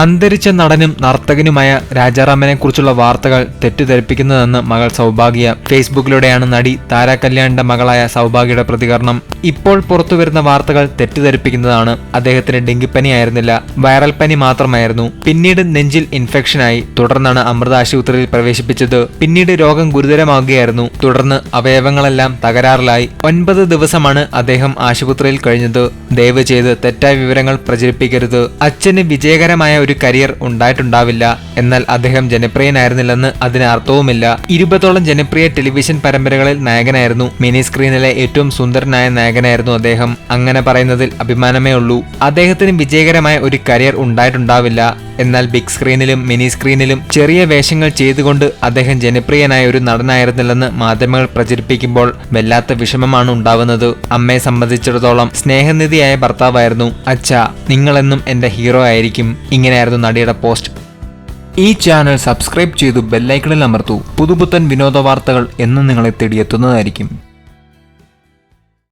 അന്തരിച്ച നടനും നർത്തകനുമായ രാജാറാമനെ കുറിച്ചുള്ള വാർത്തകൾ തെറ്റിദ്ധരിപ്പിക്കുന്നതെന്ന് മകൾ സൗഭാഗ്യ ഫേസ്ബുക്കിലൂടെയാണ് നടി താര കല്യാണിന്റെ മകളായ സൗഭാഗ്യയുടെ പ്രതികരണം. ഇപ്പോൾ പുറത്തുവരുന്ന വാർത്തകൾ തെറ്റിദ്ധരിപ്പിക്കുന്നതാണ് അദ്ദേഹത്തിന് ഡെങ്കിപ്പനി ആയിരുന്നില്ല വൈറൽ പനി മാത്രമായിരുന്നു. പിന്നീട് നെഞ്ചിൽ ഇൻഫെക്ഷനായി തുടർന്നാണ് അമൃത ആശുപത്രിയിൽ പ്രവേശിപ്പിച്ചത്. പിന്നീട് രോഗം ഗുരുതരമാകുകയായിരുന്നു. തുടർന്ന് അവയവങ്ങളെല്ലാം തകരാറിലായി. ഒൻപത് ദിവസമാണ് അദ്ദേഹം ആശുപത്രിയിൽ കഴിഞ്ഞത്. ദയവ് ചെയ്ത് തെറ്റായ വിവരങ്ങൾ പ്രചരിപ്പിക്കരുത്. അച്ഛന് വിജയകരമായ ഒരു കരിയർ ഉണ്ടായിട്ടുണ്ടാവില്ല. എന്നാൽ അദ്ദേഹം ജനപ്രിയനായിരുന്നില്ലെന്ന് അതിന് അർത്ഥവുമില്ല. ഇരുപതോളം ജനപ്രിയ ടെലിവിഷൻ പരമ്പരകളിൽ നായകനായിരുന്നു. മിനി സ്ക്രീനിലെ ഏറ്റവും സുന്ദരനായ നായകനായിരുന്നു അദ്ദേഹം. അങ്ങനെ പറയുന്നതിൽ അഭിമാനമേ ഉള്ളൂ. അദ്ദേഹത്തിന് വിജയകരമായ ഒരു കരിയർ ഉണ്ടായിട്ടുണ്ടാവില്ല. എന്നാൽ ബിഗ് സ്ക്രീനിലും മിനി സ്ക്രീനിലും ചെറിയ വേഷങ്ങൾ ചെയ്തുകൊണ്ട് അദ്ദേഹം ജനപ്രിയനായ ഒരു നടനായിരുന്നില്ലെന്ന് മാധ്യമങ്ങൾ പ്രചരിപ്പിക്കുമ്പോൾ വല്ലാത്ത വിഷമമാണ് ഉണ്ടാവുന്നത്. അമ്മയെ സംബന്ധിച്ചിടത്തോളം സ്നേഹനിധിയായ ഭർത്താവായിരുന്നു അച്ഛ. നിങ്ങളെന്നും എന്റെ ഹീറോ ആയിരിക്കും. ഇങ്ങനെയായിരുന്നു നടിയുടെ പോസ്റ്റ് ഈ ചാനൽ സബ്സ്ക്രൈബ് ചെയ്തു ബെല്ലൈക്കണിൽ അമർത്തു. പുതുപുത്തൻ വിനോദ വാർത്തകൾ എന്നും നിങ്ങളെ തേടിയെത്തുന്നതായിരിക്കും.